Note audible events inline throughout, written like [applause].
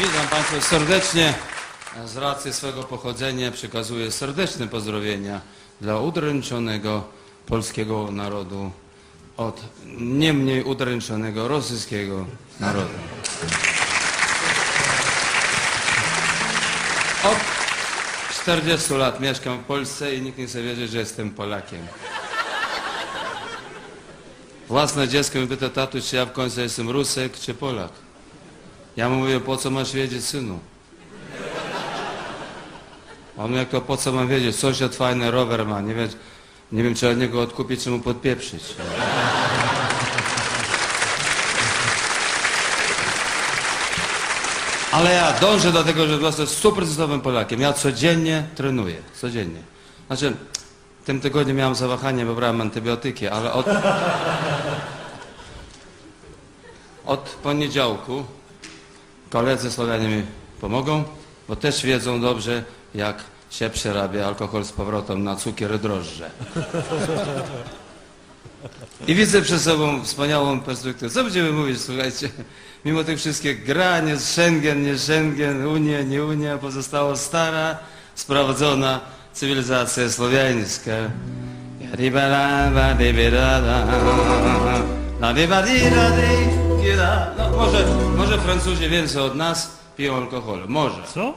Witam Państwa serdecznie. Z racji swego pochodzenia przekazuję serdeczne pozdrowienia dla udręczonego polskiego narodu od nie mniej udręczonego rosyjskiego narodu. Od 40 lat mieszkam w Polsce i nikt nie chce wierzyć, że jestem Polakiem. Własne dziecko mi pyta, tatuś, czy ja w końcu jestem Rusek czy Polak. Ja mu mówię, po co masz wiedzieć, synu? On mówi, jak to po co mam wiedzieć? Sąsiad fajny rower ma, nie wiem, nie wiem czy od niego odkupić, czy mu podpieprzyć. Ale ja dążę do tego, żeby zostać stuprocentowym Polakiem. Ja codziennie trenuję, codziennie. Znaczy, w tym tygodniu miałem zawahanie, bo brałem antybiotyki, ale od... Od poniedziałku koledzy Słowianie mi pomogą, bo też wiedzą dobrze, jak się przerabia alkohol z powrotem na cukier drożdże. I widzę przed sobą wspaniałą perspektywę. Co będziemy mówić, słuchajcie? Mimo tych wszystkich granie z Schengen, nie Schengen, Unia, nie Unia, pozostała stara, sprawdzona cywilizacja słowiańska. No, może, może Francuzi więcej od nas piją alkohol. Może. Co?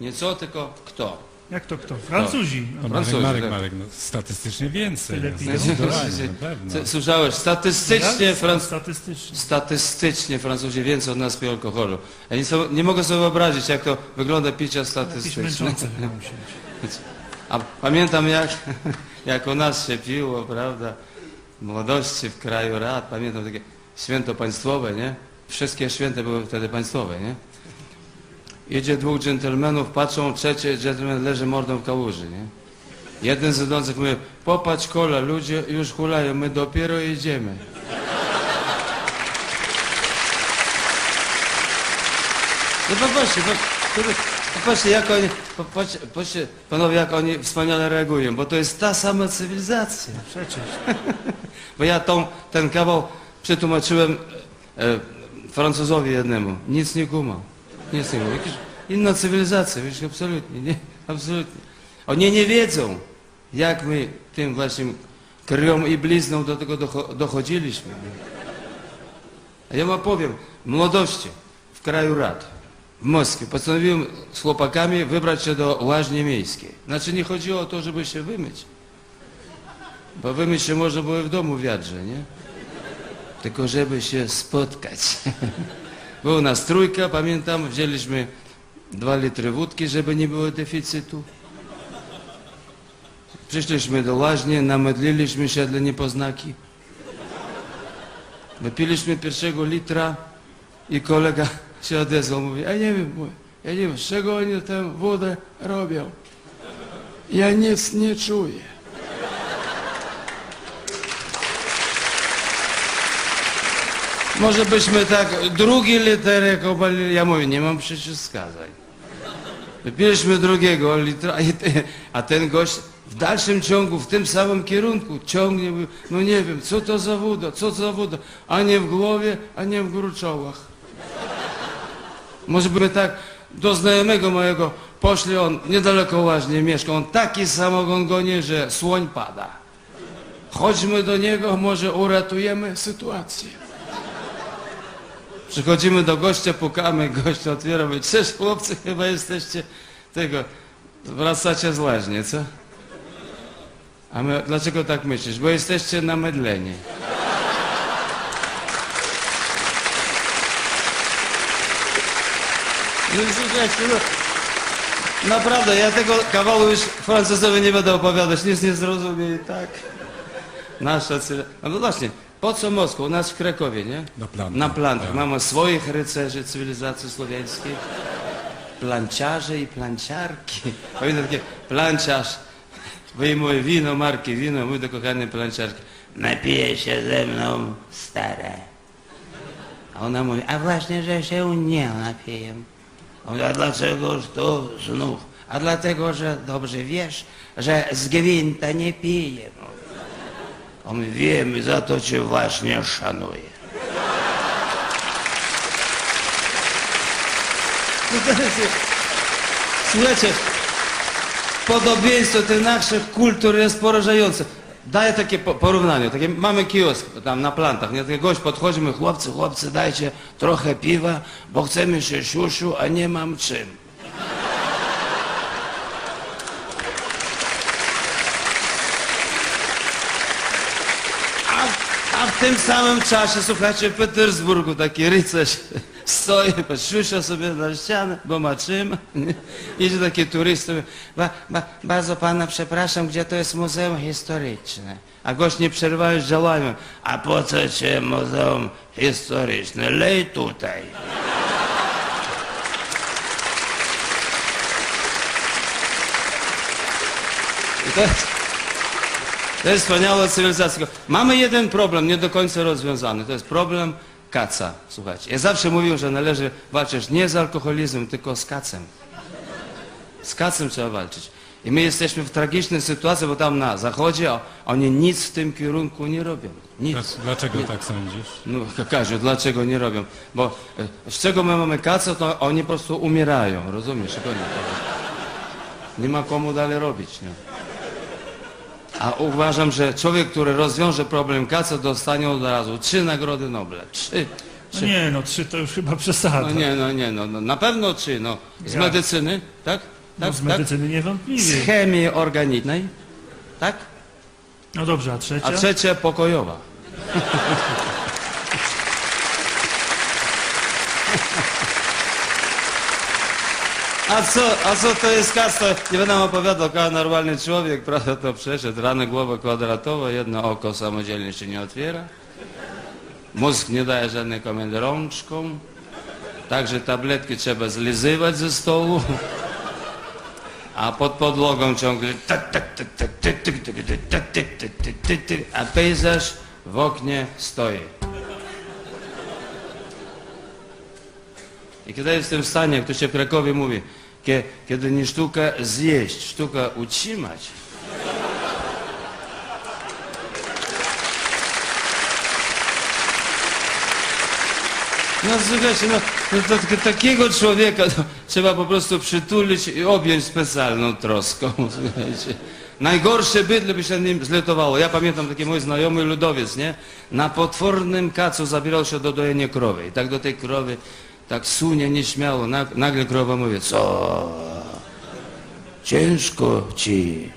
Nie co, tylko kto. Jak to kto? Francuzi. No Francuzi, Marek, Marek, tak. Marek, no, statystycznie więcej. Tyle no, piją? Zdecydowanie, na pewno. Co- Słyszałeś, statystycznie, Jak? Franc... Statystycznie. statystycznie Francuzi więcej od nas piją alkoholu. Ja nie, so- nie mogę sobie wyobrazić, jak to wygląda picie Jakieś statystyczne. męczące. [laughs] A pamiętam, jak, [laughs] jak u nas się piło, prawda, w młodości w kraju rad, pamiętam takie święto państwowe, nie? Wszystkie święta były wtedy państwowe, nie? Idzie dwóch dżentelmenów, patrzą, trzeci dżentelmen leży mordą w kałuży, nie? Jeden z idących mówi, popatrz kola, ludzie już hulają, my dopiero jedziemy. No popatrzcie, popatrzcie, popatrzcie jak oni, popatrzcie, popatrzcie, panowie, jak oni wspaniale reagują, bo to jest ta sama cywilizacja. Przecież. [laughs] Bo ja tą, ten kawał przetłumaczyłem e, e, Francuzowi jednemu. Nic nie kumał. Nic nie kumał. Inna cywilizacja, wiesz, absolutnie, nie? Absolutnie. Oni nie wiedzą, jak my tym właśnie krwią i blizną do tego docho- dochodziliśmy. A ja wam powiem, w młodości, w kraju rad, w Moskwie, postanowiłem z chłopakami wybrać się do łaźni miejskiej. Znaczy nie chodziło o to, żeby się wymyć. Bo wymyć się można było w domu w wiadrze, nie? Tylko żeby się spotkać. [laughs] Była nas trójka, pamiętam, wzięliśmy dwa litry wódki, żeby nie było deficytu. Przyszliśmy do łaźni, namedliliśmy się dla niepoznaki. Wypiliśmy pierwszego litra i kolega [laughs] się odezwał, mówi, ja nie wiem, mówi, ja nie wiem, z czego oni tę wodę robią. Ja nic nie czuję. Może byśmy tak drugi literek obalili. Ja mówię, nie mam przeciwwskazań. Wypiliśmy drugiego te- a ten gość w dalszym ciągu, w tym samym kierunku ciągnie, no nie wiem, co to za woda, co to za woda, a nie w głowie, a nie w gruczołach. Może by tak do znajomego mojego poszli, on niedaleko łaźnie mieszka, on taki samogon goni, że słoń pada. Chodźmy do niego, może uratujemy sytuację. Przychodzimy do gościa, pukamy, gość otwiera, mówi, cześć chłopcy, chyba jesteście tego, wracacie z łaźni, co? A my, dlaczego tak myślisz? Bo jesteście namedleni. No no, naprawdę, ja tego kawału już Francuzowi nie będę opowiadać, nic nie zrozumie tak. Nasza cywilizacja. No właśnie, po co Moskwa? U nas w Krakowie, nie? Na plantach. Na plantach. Tak. Mamy swoich rycerzy cywilizacji słowiańskiej. Planciarze i planciarki. [laughs] Pamiętam takie planciarz wyjmuje wino, marki wino, mówi do kochanej planciarki, napije się ze mną stare. A ona mówi, a właśnie, że się nie napiję. On mówi, a dlaczegoż to znów? A dlatego, że dobrze wiesz, że z gwinta nie piję. On mówi, wiem i za to cię właśnie szanuję. jest, słuchajcie, podobieństwo tych naszych kultur jest porażające. Daję takie po- porównanie, takie mamy kiosk tam na plantach, nie? Taki gość podchodzi, my chłopcy, chłopcy, dajcie trochę piwa, bo chcemy się siuszu, a nie mam czym. A, a w tym samym czasie, słuchajcie, w Petersburgu taki rycerz stoi, siusia sobie na ścianę, bo ma czym. Idzie taki turysta, ba, ba, bardzo pana przepraszam, gdzie to jest muzeum historyczne? A gość nie przerwając działają, a po co cię muzeum historyczne? Lej tutaj. I to jest, to jest wspaniała cywilizacja. Mamy jeden problem, nie do końca rozwiązany. To jest problem kaca. Słuchajcie, ja zawsze mówię, że należy walczyć nie z alkoholizmem, tylko z kacem. Z kacem trzeba walczyć. I my jesteśmy w tragicznej sytuacji, bo tam na zachodzie oni nic w tym kierunku nie robią. Nic. Dlac- Dlaczego tak sądzisz? No, Kaziu, dlaczego nie robią? Bo e, z czego my mamy kacę, to oni po prostu umierają, rozumiesz? Nie ma komu dalej robić, nie? A uważam, że człowiek, który rozwiąże problem kacy, dostanie od razu trzy nagrody Nobla. Trzy. No Trzy. nie, no trzy to już chyba przesada. No nie, no nie, no, no na pewno trzy, no. Z Jak? medycyny, tak? No, Tak, z tak? medycyny Z niewątpliwie. chemii organicznej, tak? No dobrze, a trzecia? A trzecia pokojowa. [laughs] A co, a co to jest kasa? Nie będę opowiadał, jak normalny człowiek, prawda, to przeszedł. Rany głowa kwadratowa, jedno oko samodzielnie się nie otwiera. Mózg nie daje żadnych komend rączką. Także tabletki trzeba zlizywać ze stołu. A pod podłogą ciągle a pejzaż w oknie stoi. I kiedy jest w stanie, to się w Krakowie mówi, kie- kiedy nie sztuka zjeść, sztuka utrzymać, No słuchajcie, no, no to, to, takiego człowieka to, trzeba po prostu przytulić i objąć specjalną troską, [laughs] słuchajcie. Najgorsze bydle by się nim zletowało. Ja pamiętam taki mój znajomy ludowiec, nie? Na potwornym kacu zabierał się do dojenia krowy. I tak do tej krowy, tak sunie nieśmiało. Nag, nagle krowa mówi, co? Ciężko ci.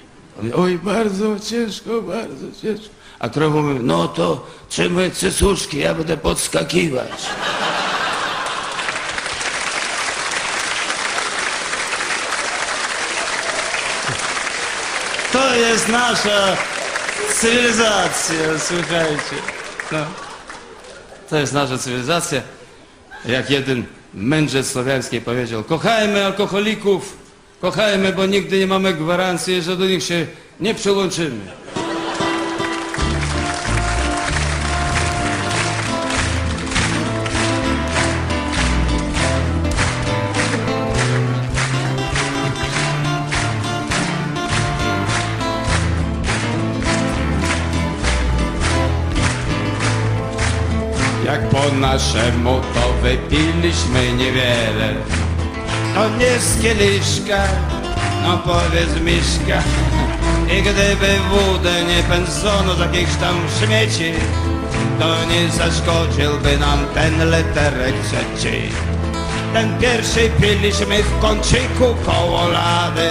Oj, bardzo ciężko, bardzo ciężko. A krowa mówi, no to trzymaj cycuszki, ja będę podskakiwać. To jest nasza cywilizacja, słuchajcie. No. To jest nasza cywilizacja. Jak jeden mędrzec słowiański powiedział, kochajmy alkoholików, kochajmy, bo nigdy nie mamy gwarancji, że do nich się nie przyłączymy. Naszemu to wypiliśmy niewiele. To nie z kieliszka, no powiedz Miśka I gdyby wódę nie pędzono z jakichś tam śmieci To nie zaszkodziłby nam ten leterek trzeci. Ten pierwszy piliśmy w kąciku koło lady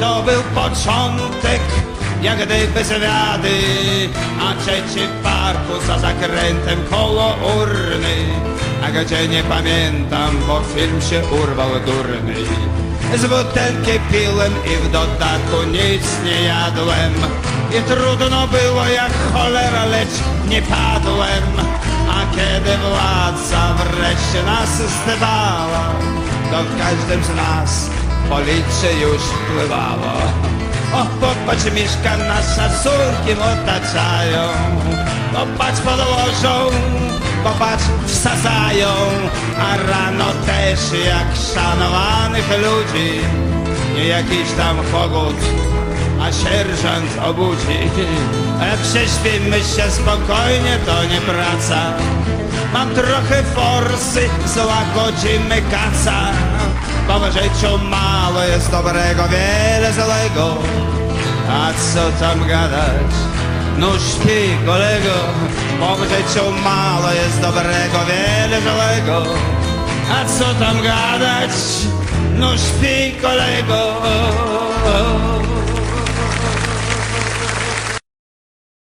To był początek jak gdyby z wiady, a trzeci w parku za zakrętem koło urny, a gdzie nie pamiętam, bo film się urwał durny. Z butelki piłem i w dodatku nic nie jadłem i trudno było jak cholera, lecz nie padłem. A kiedy władza wreszcie nas zdewała, to w każdym z nas policja już wpływała. O, popatrz, mieszka nas szacunkiem otaczają. Popatrz, podłożą, popatrz, wsadzają. A rano też jak szanowanych ludzi, nie jakiś tam kogut, a sierżant obudzi. A prześpimy się spokojnie, to nie praca. Mam trochę forsy, złagodzimy kaca. W życiu mało jest dobrego, wiele złego. A co tam gadać? No śpi kolego, bo w życiu mało jest dobrego, wiele złego. A co tam gadać? No śpi kolego.